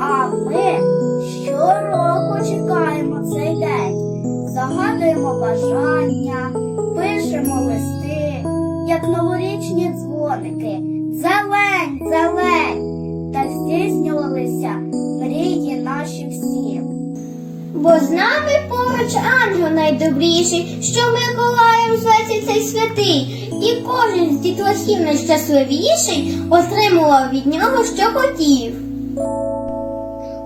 А ми щороку чекаємо цей день, загадуємо бажання, пишемо листи, як новорічні дзвоники. Зелень, зелень, та здійснювалися мрії наші всі. Бо з нами поруч ангел найдобріший, що Миколаєм зветься цей святий, і кожен з дітлахів найщасливіший отримував від нього, що хотів.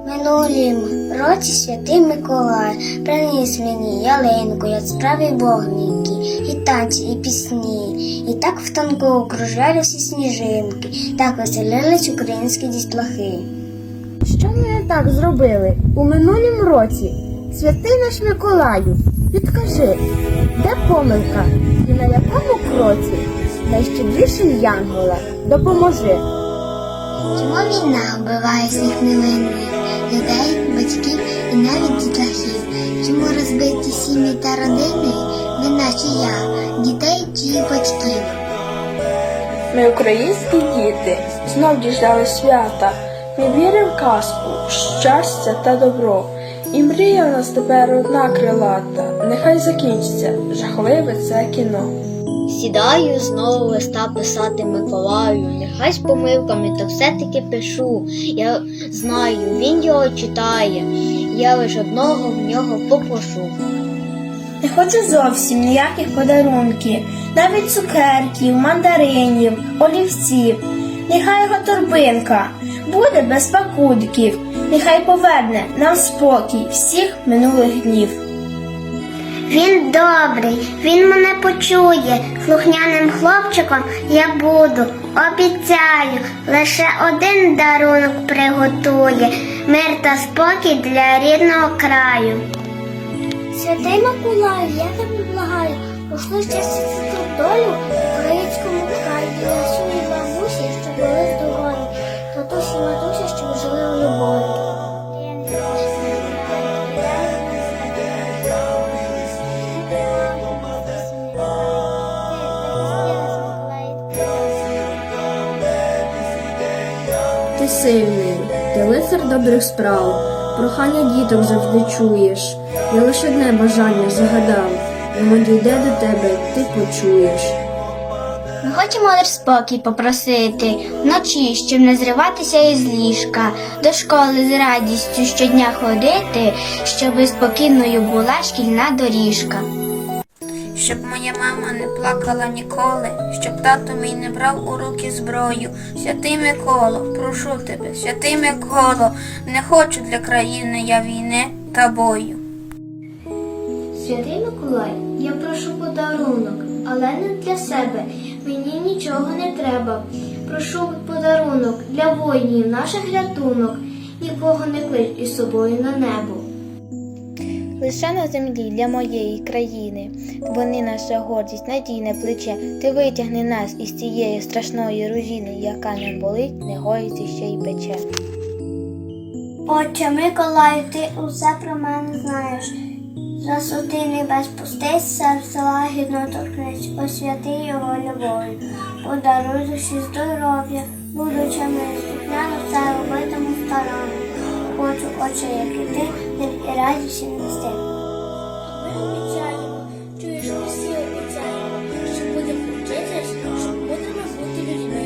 Минулім році святий Миколай приніс мені ялинку, яскраві вогники, і танці, і пісні. І так в танку окружалися сніжинки, так веселились українські дітлахи. Що ми не так зробили у минулім році? Святий наш Миколаю, підкажи, де помилка і на якому кроці найщедріший Янгола допоможи. Чому війна вбиває всіх невинних людей, батьків і навіть дітлахів? Чому розбиті сім'ї та родини, не наче я, дітей чи батьків? Ми, українські діти, знов діждали свята. Ми віримо в казку, щастя та добро. І мрія в нас тепер одна крилата. Нехай закінчиться жахливе це кіно. Сідаю знову листа писати Миколаю, нехай з помилками, та все-таки пишу. Я знаю, він його читає, я лиш одного в нього попрошу. Не хочу зовсім ніяких подарунків, навіть цукерків, мандаринів, олівців. Нехай його торбинка буде без пакунків, нехай поверне нам спокій всіх минулих днів. Він добрий, він мене почує. Слухняним хлопчиком я буду, обіцяю, лише один дарунок приготує, мир та спокій для рідного краю. Святий Миколаю, я тебе благаю, пошли щастя та долю українському краю, дідусю і бабусі, щоб були здорові, татусі матусі, Ти сильний, ти лицар добрих справ, прохання діток завжди чуєш. Я лише одне бажання загадав, воно дійде до тебе, ти почуєш. Ми хочемо лиш спокій попросити вночі, щоб не зриватися із ліжка, до школи з радістю щодня ходити, щоб спокійною була шкільна доріжка. Щоб моя мама не плакала ніколи, щоб тато мій не брав у руки зброю. Святий Миколо, прошу тебе, святий Миколо, не хочу для країни я війни та бою. Святий Миколай, я прошу подарунок, але не для себе. Мені нічого не треба. Прошу подарунок для воїнів, наших рятунок. Нікого не клич із собою на небо. Лише на землі для моєї країни. Вони наша гордість, надійне плече. Ти витягни нас із цієї страшної руїни, яка не болить, не гоїться ще й пече. Отче Миколаю, ти усе про мене знаєш. Засоти небес пустись, серце лагідно торкнись, освяти його любов'ю, подаруй душі здоров'я, будучи ми слухняно все робитиму старанно. Хочу, очі, як і ти, мир і радість нести. Ми обіцяємо, чуєш, ми всі обіцяємо, що будемо вчитись, що будемо бути людьми.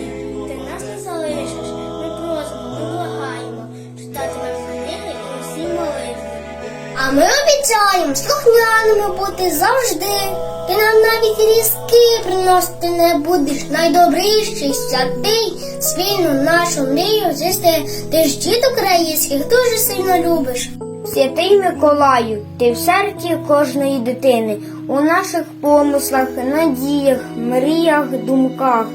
Ти нас не залишиш, ми просимо, ми благаємо, читатимемо книги і молитви. А ми обіцяємо слухняними бути завжди. Ти нам навіть різки приносити не будеш. Найдобріший святий свійну нашу мрію зісти. Ти ж дід українських дуже сильно любиш. Святий Миколаю, ти в серці кожної дитини, у наших помислах, надіях, мріях, думках.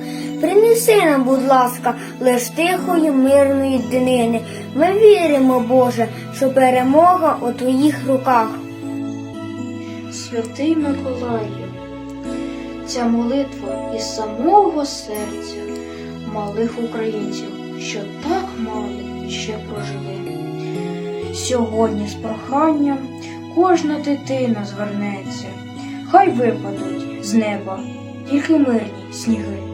Принеси нам, будь ласка, лиш тихої, мирної днини. Ми віримо, Боже, що перемога у твоїх руках. Святий Миколаю, ця молитва із самого серця малих українців, що так мало ще прожили. Сьогодні з проханням кожна дитина звернеться, хай випадуть з неба тільки мирні сніги.